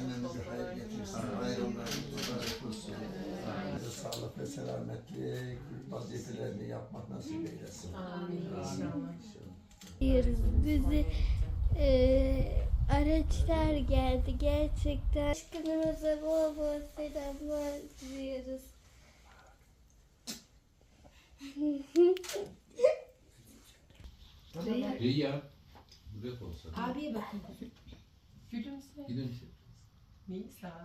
senemizi hayır getirsin. Bayramlarımız mübarek olsun. Bize sağlık ve selametli vazifelerini yapmak nasip eylesin. Amin inşallah. diyoruz. Bizi eee, araçlar geldi gerçekten. Aşkınımıza bol bol selamlar diliyoruz. İyi ya. Buraya olsa. Abiye bakın. Gülümse. มิสา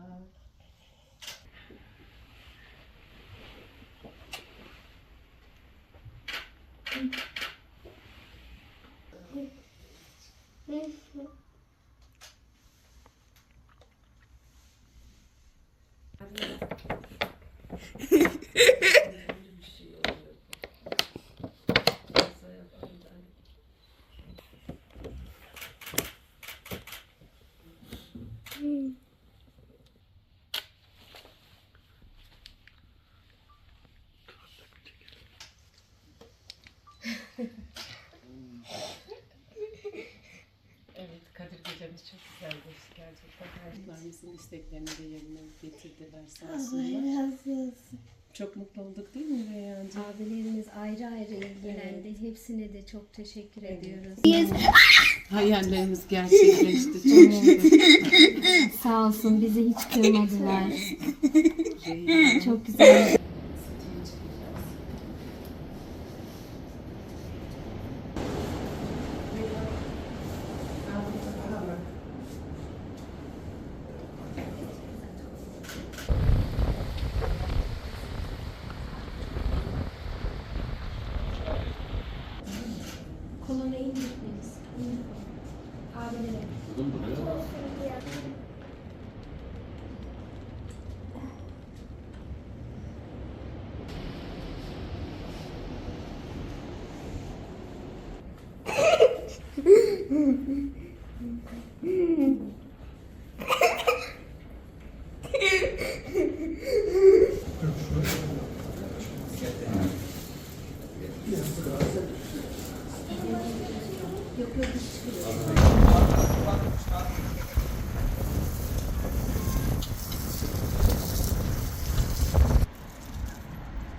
อืม geçti gerçekten. Çocuklarımızın isteklerini de yerine getirdiler sağ Allah olsunlar. razı olsun. Çok mutlu olduk değil mi Reyhancığım? Abilerimiz ayrı ayrı ilgilendi. Hepsine de çok teşekkür ediyoruz. Hayallerimiz gerçekleşti. Çok. Sağ olsun bizi hiç kırmadılar. çok güzel. Thank you.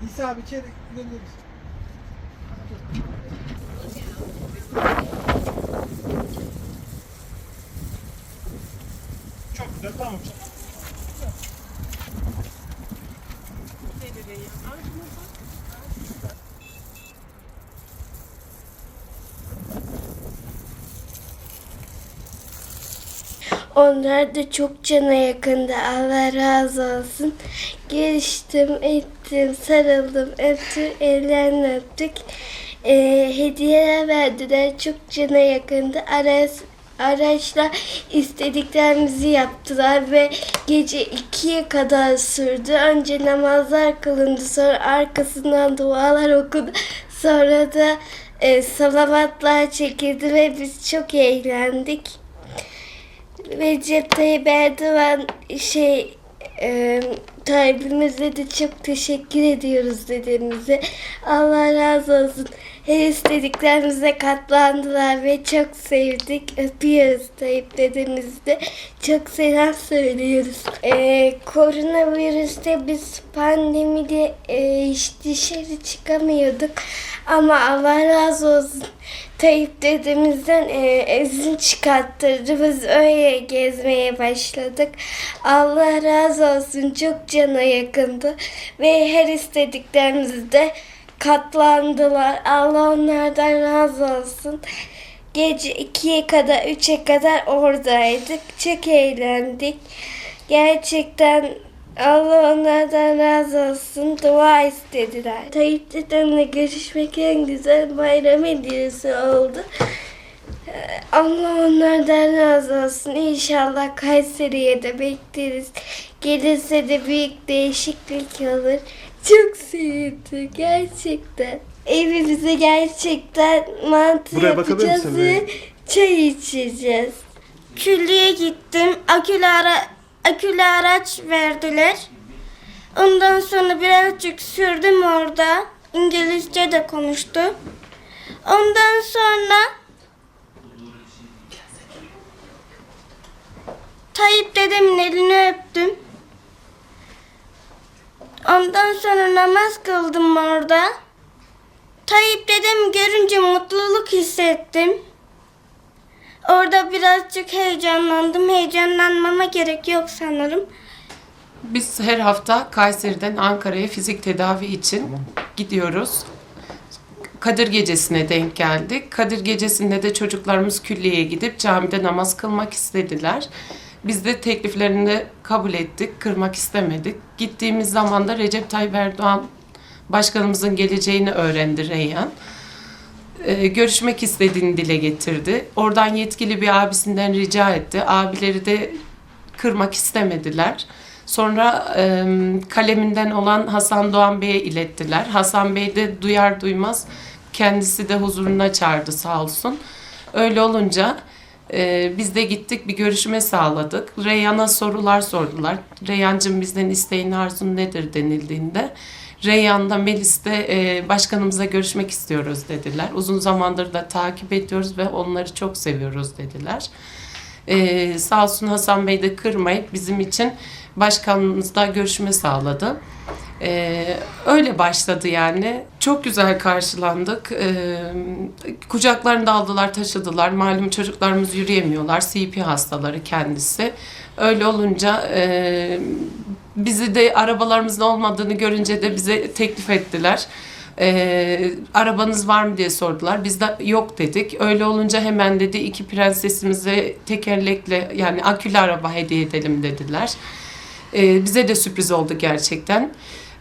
İsa abi içeri gidebiliriz. Çok güzel tamam. Onlar da çok cana yakındı. Allah razı olsun. Geliştim, ettim, sarıldım, öptüm, ellerini öptük. Ee, hediyeler verdiler. Çok cana yakındı. Araç, araçla istediklerimizi yaptılar ve gece ikiye kadar sürdü. Önce namazlar kılındı. Sonra arkasından dualar okundu. Sonra da e, salavatlar çekildi ve biz çok eğlendik. Recep Tayyip Erdoğan şey Tayyip'imize de çok teşekkür ediyoruz dedemize. Allah razı olsun. Her istediklerimize katlandılar ve çok sevdik. Öpüyoruz Tayyip dedemizi de. Çok selam söylüyoruz. E, koronavirüste biz pandemide e, hiç dışarı çıkamıyorduk. Ama Allah razı olsun. Tayyip dedemizden e, izin çıkarttırdı. Biz öyle gezmeye başladık. Allah razı olsun. Çok cana yakındı. Ve her istediklerimizde katlandılar. Allah onlardan razı olsun. Gece 2'ye kadar 3'e kadar oradaydık. Çok eğlendik. Gerçekten Allah onlardan razı olsun. Dua istediler. Tayyip dedemle görüşmek en güzel bayram hediyesi oldu. Ee, Allah onlardan razı olsun. İnşallah Kayseri'ye de bekleriz. Gelirse de büyük değişiklik olur. Çok sevindim gerçekten. Evimize gerçekten mantı Buraya bakabilir yapacağız misin ve çay içeceğiz. Küllüğe gittim. Akülü, ara, akülü araç verdiler. Ondan sonra birazcık sürdüm orada. İngilizce de konuştu. Ondan sonra Tayyip dedemin elini öptüm. Ondan sonra namaz kıldım orada. Tayyip dedemi görünce mutluluk hissettim. Orada birazcık heyecanlandım. Heyecanlanmama gerek yok sanırım. Biz her hafta Kayseri'den Ankara'ya fizik tedavi için gidiyoruz. Kadir Gecesi'ne denk geldik. Kadir Gecesi'nde de çocuklarımız külliyeye gidip camide namaz kılmak istediler. Biz de tekliflerini kabul ettik, kırmak istemedik. Gittiğimiz zaman da Recep Tayyip Erdoğan başkanımızın geleceğini öğrendi Reyhan. Ee, görüşmek istediğini dile getirdi. Oradan yetkili bir abisinden rica etti. Abileri de kırmak istemediler. Sonra e, kaleminden olan Hasan Doğan Bey'e ilettiler. Hasan Bey de duyar duymaz kendisi de huzuruna çağırdı sağ olsun. Öyle olunca e, biz de gittik bir görüşme sağladık. Reyhan'a sorular sordular. Reyhancığım bizden isteğin arzun nedir denildiğinde Reyhan'da Melis'te e, başkanımıza görüşmek istiyoruz dediler. Uzun zamandır da takip ediyoruz ve onları çok seviyoruz dediler. Ee, sağ olsun Hasan Bey de kırmayıp bizim için başkanımızla görüşme sağladı. Ee, öyle başladı yani. Çok güzel karşılandık. Ee, kucaklarında aldılar, taşıdılar. Malum çocuklarımız yürüyemiyorlar. CP hastaları kendisi. Öyle olunca e, bizi de arabalarımızın olmadığını görünce de bize teklif ettiler. Ee, arabanız var mı diye sordular. Biz de yok dedik. Öyle olunca hemen dedi iki prensesimize tekerlekle yani akülü araba hediye edelim dediler. Ee, bize de sürpriz oldu gerçekten.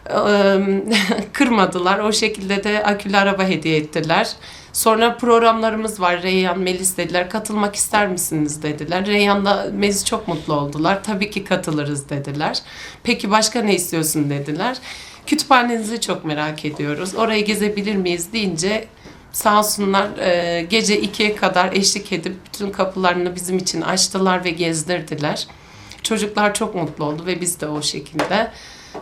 Kırmadılar. O şekilde de akülü araba hediye ettiler. Sonra programlarımız var. Reyhan, Melis dediler. Katılmak ister misiniz dediler. Reyhan'la Melis çok mutlu oldular. Tabii ki katılırız dediler. Peki başka ne istiyorsun dediler. Kütüphanenizi çok merak ediyoruz. Orayı gezebilir miyiz deyince sağ olsunlar gece 2'ye kadar eşlik edip bütün kapılarını bizim için açtılar ve gezdirdiler. Çocuklar çok mutlu oldu ve biz de o şekilde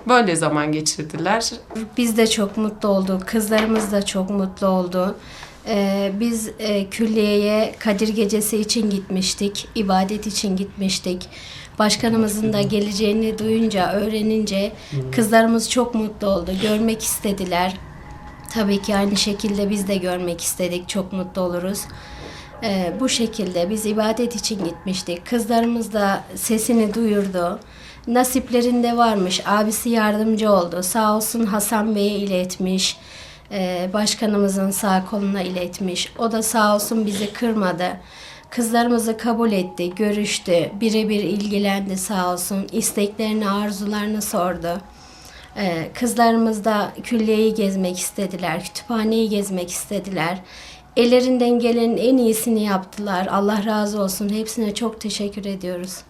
böyle zaman geçirdiler. Biz de çok mutlu olduk. Kızlarımız da çok mutlu oldu. Ee, biz e, külliyeye Kadir Gecesi için gitmiştik. ibadet için gitmiştik. Başkanımızın da geleceğini duyunca, öğrenince kızlarımız çok mutlu oldu. Görmek istediler. Tabii ki aynı şekilde biz de görmek istedik. Çok mutlu oluruz. Ee, bu şekilde biz ibadet için gitmiştik. Kızlarımız da sesini duyurdu. Nasiplerinde varmış. Abisi yardımcı oldu. Sağ olsun Hasan Bey'e iletmiş. Ee, başkanımızın sağ koluna iletmiş. O da sağ olsun bizi kırmadı. Kızlarımızı kabul etti, görüştü, birebir ilgilendi sağ olsun. İsteklerini, arzularını sordu. Ee, kızlarımız da külliyeyi gezmek istediler, kütüphaneyi gezmek istediler. Ellerinden gelenin en iyisini yaptılar. Allah razı olsun. Hepsine çok teşekkür ediyoruz.